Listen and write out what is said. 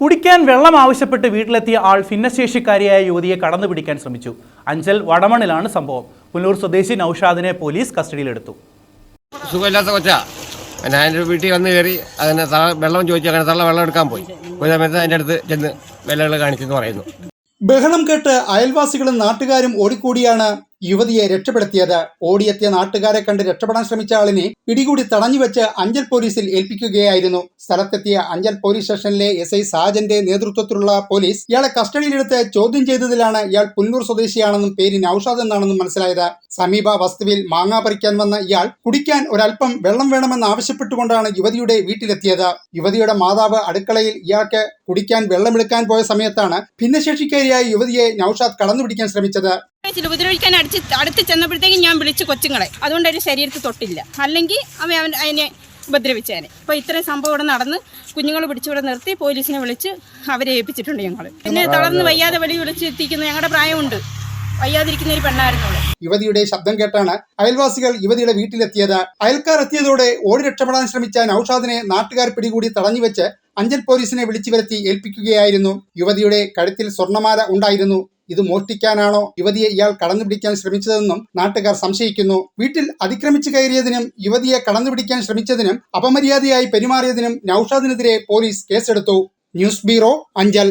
കുടിക്കാൻ വെള്ളം ആവശ്യപ്പെട്ട് വീട്ടിലെത്തിയ ആൾ ഭിന്നശേഷിക്കാരിയായ യുവതിയെ കടന്നു പിടിക്കാൻ ശ്രമിച്ചു. അഞ്ചൽ വടമണിലാണ് സംഭവം. പുല്ലൂർ സ്വദേശി നൌഷാദിനെ പോലീസ് കസ്റ്റഡിയിലെടുത്തു. സുഖമില്ലാത്ത കൊച്ചാ. ഞാൻ എന്റെ വീട്ടിൽ വന്ന് കയറി അതിനെ തള വെള്ളം ചോദിച്ചു. അങ്ങനെ തള്ള വെള്ളം എടുക്കാൻ പോയി. സമയത്ത് അതിന്റെ അടുത്ത് ചെന്ന് വിലകൾ കാണിച്ചെന്ന് പറയുന്നു. ബഹളം കേട്ട് അയൽവാസികളും നാട്ടുകാരും ഓടിക്കൂടിയാണ് യുവതിയെ രക്ഷപ്പെടുത്തിയത്. ഓടിയെത്തിയ നാട്ടുകാരെ കണ്ട് രക്ഷപ്പെടാൻ ശ്രമിച്ച ആളിനെ പിടികൂടി തടഞ്ഞുവെച്ച് അഞ്ചൽ പോലീസിൽ ഏൽപ്പിക്കുകയായിരുന്നു. സ്ഥലത്തെത്തിയ അഞ്ചൽ പോലീസ് സ്റ്റേഷനിലെ എസ് ഐ സാജന്റെ നേതൃത്വത്തിലുള്ള പോലീസ് ഇയാളെ കസ്റ്റഡിയിലെടുത്ത് ചോദ്യം ചെയ്തതിലാണ് ഇയാൾ പുല്ലൂർ സ്വദേശിയാണെന്നും പേര് നൌഷാദ് എന്നാണെന്നും മനസ്സിലായത്. സമീപ വസ്തുവിൽ മാങ്ങാ പറിക്കാൻ വന്ന ഇയാൾ കുടിക്കാൻ ഒരല്പം വെള്ളം വേണമെന്ന് ആവശ്യപ്പെട്ടുകൊണ്ടാണ് യുവതിയുടെ വീട്ടിലെത്തിയത്. യുവതിയുടെ മാതാവ് അടുക്കളയിൽ ഇയാൾക്ക് കുടിക്കാൻ വെള്ളമെടുക്കാൻ പോയ സമയത്താണ് ഭിന്നശേഷിക്കാരിയായ യുവതിയെ നൌഷാദ് കടന്നുപിടിക്കാൻ ശ്രമിച്ചത്. ഉപദ്രവിക്കാൻ അടിച്ച് അടുത്ത് ചെന്നപ്പോഴത്തേക്കും ഞാൻ വിളിച്ച് കൊച്ചുങ്ങളെ. അതുകൊണ്ട് അവർ ശരീരത്തിൽ തൊട്ടില്ല. അല്ലെങ്കിൽ അവൻ അവൻ അതിനെ ഉപദ്രവിച്ചേനെ. അപ്പോൾ ഇത്രയും സംഭവം ഇവിടെ നടന്ന് കുഞ്ഞുങ്ങൾ പിടിച്ചിവിടെ നിർത്തി പോലീസിനെ വിളിച്ച് അവരെ ഏൽപ്പിച്ചിട്ടുണ്ട് ഞങ്ങൾ പിന്നെ തളർന്ന് വയ്യാതെ വെളി വിളിച്ച് എത്തിക്കുന്ന ഞങ്ങളുടെ പ്രായമുണ്ട്. വയ്യാതിരിക്കുന്ന ഒരു പെണ്ണായിരുന്നു യുവതിയുടെ ശബ്ദം കേട്ടാണ് അയൽവാസികൾ യുവതിയുടെ വീട്ടിലെത്തിയത്. അയൽക്കാർ എത്തിയതോടെ ഓടി രക്ഷപ്പെടാൻ ശ്രമിച്ച നൌഷാദിനെ നാട്ടുകാർ പിടികൂടി തടഞ്ഞുവെച്ച് അഞ്ചൽ പോലീസിനെ വിളിച്ചു വരുത്തി ഏൽപ്പിക്കുകയായിരുന്നു. യുവതിയുടെ കഴുത്തിൽ സ്വർണമാല ഉണ്ടായിരുന്നു. ഇത് മോഷ്ടിക്കാനാണോ? യുവതിയെ ഇയാൾ കടന്നുപിടിക്കാൻ ശ്രമിച്ചതെന്നും നാട്ടുകാർ സംശയിക്കുന്നു. വീട്ടിൽ അതിക്രമിച്ചു കയറിയതിനും യുവതിയെ കടന്നുപിടിക്കാൻ ശ്രമിച്ചതിനും അപമര്യാദയായി പെരുമാറിയതിനും നൌഷാദിനെതിരെ പോലീസ് കേസെടുത്തു. News bureau Anchal.